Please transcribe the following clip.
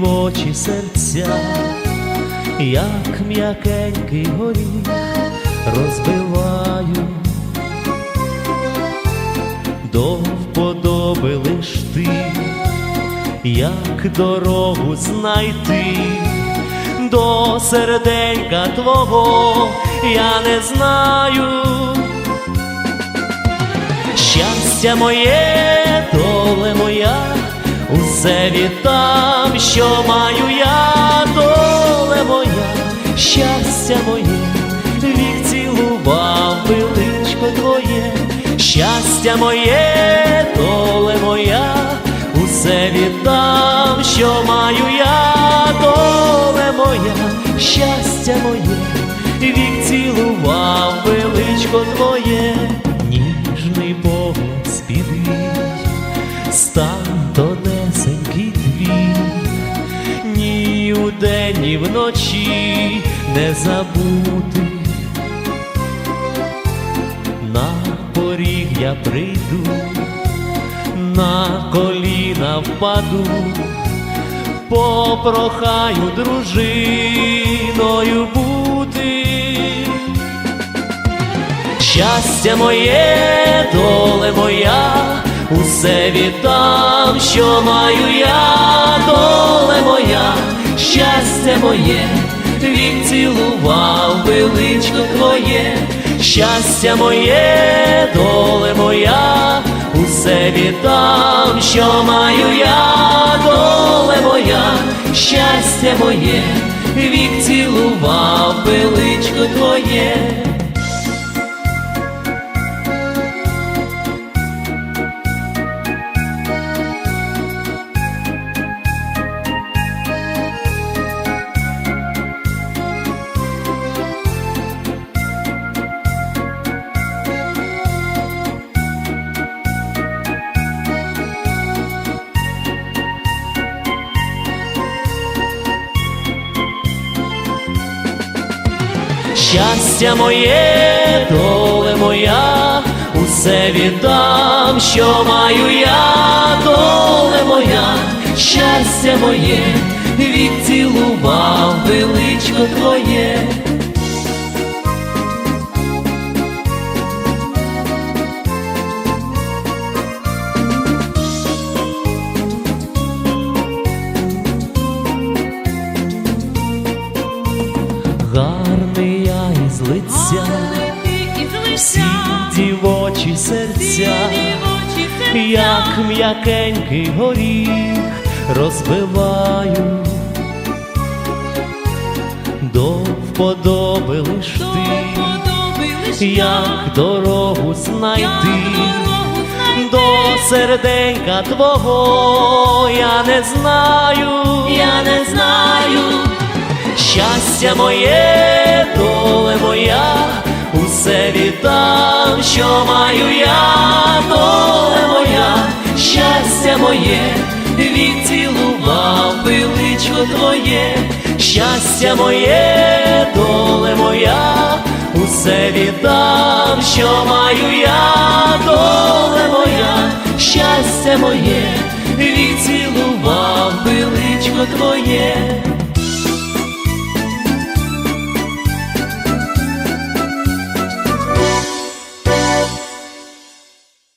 дівочі серця, як м'якенький горіх розбиваю, до вподоби лиш ти, як дорогу знайти до серденька твого я не знаю. Щастя моє, доле моя, усе віддам, що маю я, доле моя, щастя моє, вік цілував величко твоє, щастя моє, доле моя, усе віддам, що маю я, доле моя, щастя моє, вік цілував величко твоє, ніжний погляд співій, стан ні вночі не забути. На поріг я прийду, на коліна впаду, попрохаю дружиною бути. Щастя моє, доле моя, усе віддам, що маю я, доле моя, щастя моє, вік цілував величко твоє, щастя моє, доле моя, усе віддам, що маю я, доле моя, щастя моє, вік цілував величко твоє. Щастя моє, доле моя, усе віддам, що маю я, доле моя, щастя моє, вік цілував величко твоє. Гарний лиця, всі дівочі серця, як м'якенький горіх розбиваю, до вподоби лиш ти, як дорогу знайти, до серденька твого я не знаю, я не знаю. Щастя моє, доле моя, усе віддам, що маю я, доле моя, щастя моє, вік цілував величко твоє, щастя моє, доле моя, усе віддам, що маю я, доле моя, щастя моє, вік цілував величко твоє.